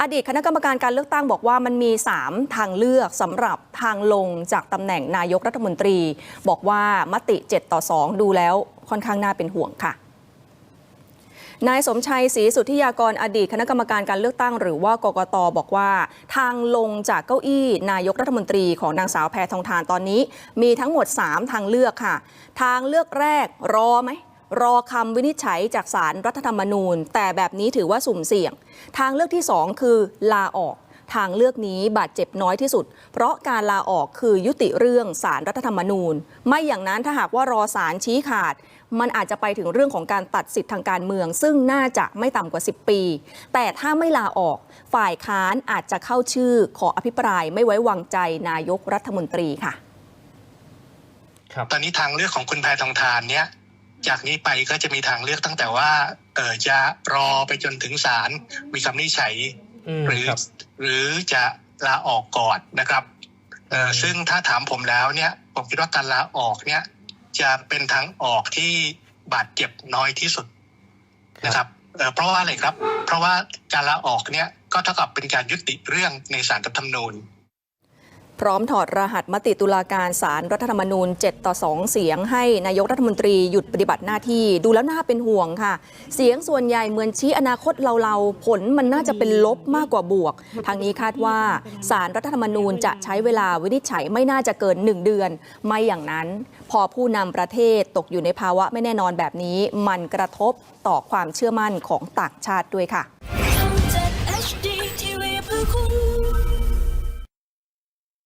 อดีตคณะกรรมการการเลือกตั้งบอกว่ามันมี 3 ทางเลือกสำหรับทางลงจากตำแหน่งนายกรัฐมนตรี บอกว่ามติ 7 ต่อ 2 ดูแล้วค่อนข้างน่าเป็นห่วงค่ะนายสมชัยศรีสุทธิยากรอดีตคณะกรรมการการเลือกตั้งหรือว่ากกตบอกว่า ทางลงจากเก้าอี้ นายกรัฐมนตรีของนางสาวแพทองทานตอนนี้ มีทั้งหมด 3 ทางเลือกค่ะ ทางเลือกแรกรอไหม รอคำวินิจฉัยจากสารรัฐธรรมนูญ แต่แบบนี้ถือว่าสุ่มเสี่ยง ทางเลือกที่ 2 คือลาออก ทางเลือกนี้บาดเจ็บน้อยที่สุด เพราะการลาออกคือยุติเรื่องสารรัฐธรรมนูญ ไม่อย่างนั้นถ้าหากว่ารอสารชี้ขาด มันอาจจะไปถึงเรื่องของการตัดสิทธิทางการเมือง ซึ่งน่าจะไม่ต่ำกว่า 10 ปี แต่ถ้าไม่ลาออก ฝ่ายค้านอาจจะเข้าชื่อขออภิปรายไม่ไว้วางใจนายกรัฐมนตรีค่ะครับตอนนี้ทางเลือกของคุณแพทองทานเนี่ย จากนี้ไปก็จะมีทางเลือกตั้งแต่ว่า เออจะรอไปจนถึงศาลมีคำวินิจฉัยอืมหรือครับหรือจะลาออกก่อนนะครับเอออืมซึ่งถ้าถามผมแล้วเนี่ย ผมคิดว่าการลาออกเนี่ย จะเป็นทางออกที่บาดเจ็บน้อยที่สุดนะครับเอ่อเพราะว่าอะไรครับ เพราะว่าการลาออกเนี่ยก็เท่ากับเป็นการยุติเรื่องในศาลรัฐธรรมนูญ พร้อมถอดรหัสมติตุลาการสารรัฐธรรมนูญ 7 ต่อ 2 เสียงให้นายกรัฐมนตรีหยุดปฏิบัติหน้าที่ ดูแล้วน่าเป็นห่วงค่ะ เสียงส่วนใหญ่เหมือนชี้อนาคตเราๆ ผลมันน่าจะเป็นลบมากกว่าบวก ทางนี้คาดว่าสารรัฐธรรมนูญจะใช้เวลาวินิจฉัยไม่น่าจะเกิน 1 เดือน ไม่อย่างนั้น พอผู้นำประเทศตกอยู่ในภาวะไม่แน่นอนแบบนี้ มันกระทบต่อความเชื่อมั่นของต่างชาติด้วยค่ะ